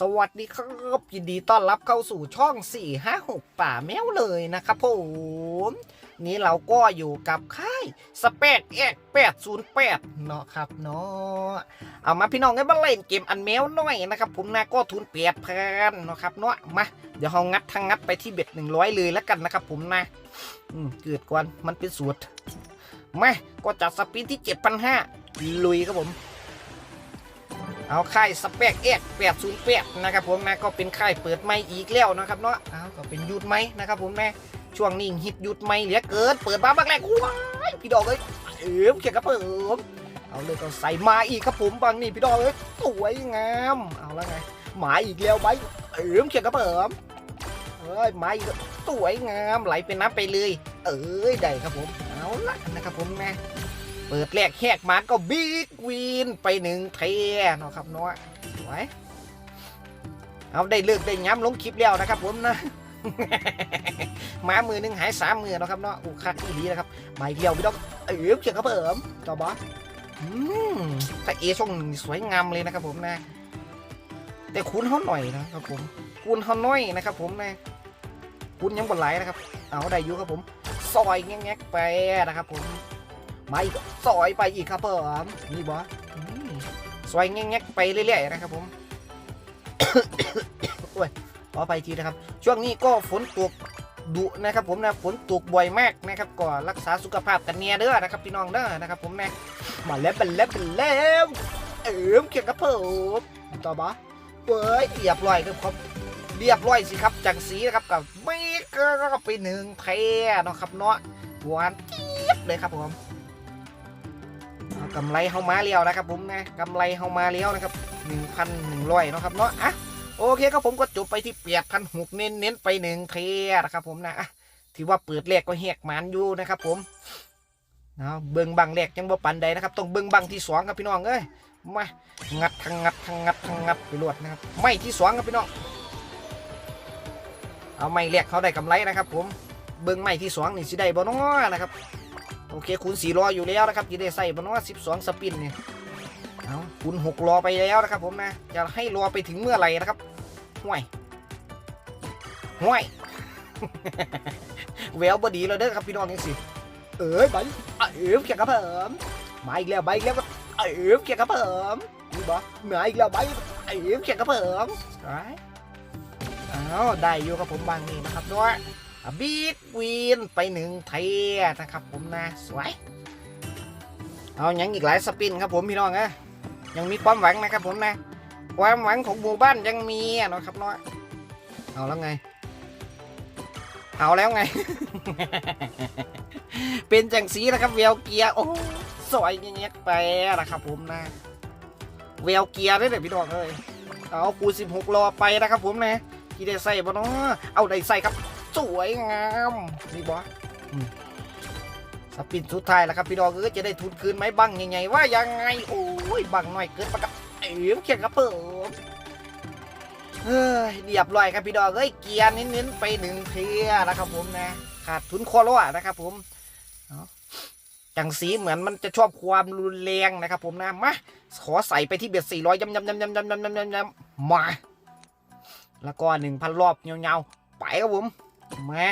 สวัสดีครับยินดีต้อนรับเข้าสู่ช่อง 456 ป่าแมวเลยนะครับผม นี่เราก็อยู่กับค่ายสเปกเอ็ก808เนาะครับเนาะเอามาพี่น้องให้มาเล่นเกมอันแมวหน่อยนะครับผมนะก็ทุนเปียดแพนเนาะครับเนาะมาเดี๋ยวเรางัดทางงัดไปที่เบ็ด100เลยแล้วกันนะครับผมนะอืมเกิดก่อนมันเป็นสูตรมาก็จัดสปินที่7,500ลุยครับผม เอาค่ายสเปกเอ็ก808นย์แปดนะครับผมนะก็เป็นค่ายเปิดไม่อีกแล้วนะครับเนาะเอาก็เป็นยุดไหมนะครับผมแม่ช่วงนี้ฮิตยุดไม่เหลือเกินเปิดมาบักแรกว้ายพี่ดอกเลยเออเขียนกระเปิมเอาเลยก็ใส่มาอีกครับผมบางนี่พี่ดอกเลยสวยงามเอาแล้วไงหมาอีกแล้วไหมเออเขียนกระเปิมเอ้ยมาอีกแล้วสวยงามไหลเป็นน้ำไปเลย เอ้ยได้ครับผมเอาละนะครับผมแม่ เปิดแรกแหกมาก็บิ๊กวีนไปหนึ่งเทเนาะครับเนาะสวยเอาได้เลิกได้ย้ำลงคลิปแล้วนะครับผมนะหมามือหนึงหายสามมือนะครับเนาะอ้คักดีนะครับมาเดียวพี่ดอกเออเขียนกระเปิมต่อบอสอืมแต่เอช่องสวยงามเลยนะครับผมนะ แต่คูณเขาหน่อยนะครับผมคูณเขาน้อยนะครับผมนะคูณยังบนไหลนะครับ เอาได้อยู่ครับผมซอยแง๊กไปนะครับผม มาอีกซอยไปอีกครับผมนี่บอสซอยแงกๆไปเรื่อยๆนะครับผมโอ้ยขอไปทีนะครับ ช่วงนี้ก็ฝนตกดุนะครับผมนะฝนตกบ่อยมากนะครับก็รักษาสุขภาพกันเนียเด้อนะครับพี่น้องเด้อนะครับผมนะมาแล้วเป็นแล้วเป็นแล้วเออเกี่ยวกับผมต่อบอสเว้ยเรียบร้อยครับเรียบร้อยสิครับจังสีนะครับกับไม่ก็ไปหนึ่งเทเนาะครับเนาะหวานเจี๊ยบเลยครับผม กำไรเข้ามาเลี้ยวนะครับผมนะกำไรเข้ามาเลี้ยวนะครับ1,100เนาะครับเนาะอะโอเคครับผมก็จบไปที่8,600เน้นเน้นไปหนึ่งเทนะครับผมนะอะถือว่าเปิดแรกก็แหกมันอยู่นะครับผมเอาเบิ้งบังแรกยังบ่ปันใดนะครับต้องเบิ้งบังที่สองครับพี่น้องเอ้ยมางัดทางงัดทางงัดทางงัดไปรวดนะครับไม่ที่สองครับพี่น้องเอาไม่แรกเขาได้กำไรนะครับผมเบิ้งไม่ที่สองนี่สิได้บ่น้อนะครับ โอเคคูณ4รออยู่แล้วนะครับจะได้ใส่บนว่า 12 สปินเนี่ยเอาคูณ6รอไปแล้วนะครับผมนะจะให้รอไปถึงเมื่อไหร่นะครับห่วยห่วยแววบดีแล้วเด้อครับพี่น้องยังสิเอ้ยไปเอ้ยเกียร์กระเพิ่มมาอีกแล้วมาอีกแล้วเอ้ยเกียร์กระเพิ่มนี่บอมาอีกแล้วไปเอ้ยเกียร์กระเพิ่มไปเอาได้อยู่ครับผมบางนี่นะครับด้วย บิ๊กวินไปหนึ่งเทนะครับผมนะ สวย เอายังอีกหลายสปินครับผมพี่น้องนะยังมีความหวังนะครับผมนะ ความหวังของหมู่บ้านยังมีนะครับเนาะเอาแล้วไง เอาแล้วไง เป็นจังสีนะครับเวลเกียร์โอ้สวยเงี้ยไปนะครับผมนะเวลเกียร์ได้เลยพี่น้องเลยเอาคูสิบหกรอไปนะครับผมนะที่ได้ใส่บ่เนาะเอาได้ใส่ครับ สวยงามนี่บอมสปินสุดท้ายแล้วครับพี่ดอกเออจะได้ทุนคืนไหมบังยังไงว่ายังไงโอ้ยบังหน่อยเกินไปกับเอ๋มเขียนกระเปิมเฮ้ยเรียบร้อยครับพี่ดอกเอ้ยเกียร์เน้นๆไปหนึ่งเทียนะครับผมนะขาดทุนคอร้อะนะครับผมเอาจังสีเหมือนมันจะชอบความรุนแรงนะครับผมนะมาขอใส่ไปที่เบ็ดสี่ร้อยยำยำยำยำยำยำยำยำยำมา แล้วก็หนึ่งพันรอบเงาๆไปครับผม มา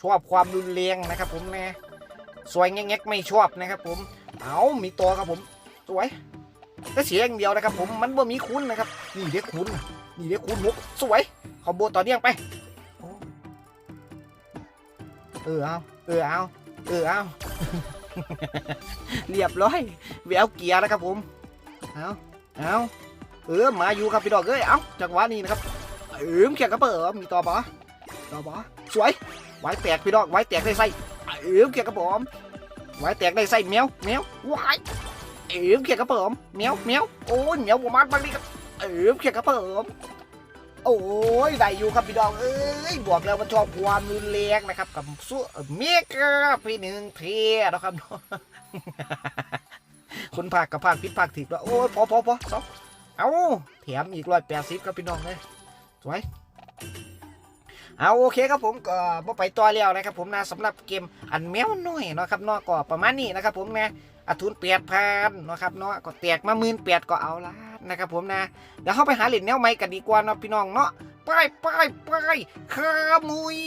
ชอบความรุนแรงนะครับ ผมนะสวยแงกๆไม่ชอบนะครับ ผม เอามีตัวครับผม สวยก็เสียอย่างเดียวนะครับ ผมมันบ่มีคุณนะครับนี่เด็กคุณนี่เด็กคุณมุกสวยขอโบต่อเนื่องไปโอ้เออเอาเออเอาเออเอาเรียบร้อยแววเกียร์นะครับผมเอาเอาเออมาอยู่ครับพี่ดอกเอ้ยเอาจังหวะนี้นะครับเออเขียนกระเป๋ามีต่อปะ ต่อบอสวยไว้แตกพี่ดอกไว้แตกได้ไส้เอ๋มเกียร์กระป๋อมไว้แตกได้ไส้แมวแมววายเอ๋มเกียร์กระป๋อมแมวแมวโอ้ยแมวบมันบางทีครับเอ๋มเกียร์กระป๋อมโอ้ยได้อยู่ครับพี่ดอกเอ้ยบอกแล้วมันชอบความรุนแรงนะครับกับสู้เมกาพี่หนึ่งเทนะครับคนภาคกับภาคพิษภาคถิกแล้วโอ้ยพอพอพอสองเอาแถมอีกร้อยแปดสิบครับพี่น้องเลยสวย เอาโอเคครับผมก็บ่ไปต่อแล้วนะครับผมนะสำหรับเกมอันแมวน้อยเนาะครับเนาะก็ประมาณนี้นะครับผมนะอัทุนเปียดพันเนาะครับเนาะก็แตกมาหมื่นแปดก็เอาละนะครับผมนะเดี๋ยวเข้าไปหาเหรียญแนวใหม่กันดีกว่าเนาะพี่น้องเนาะไปไปไปขามุย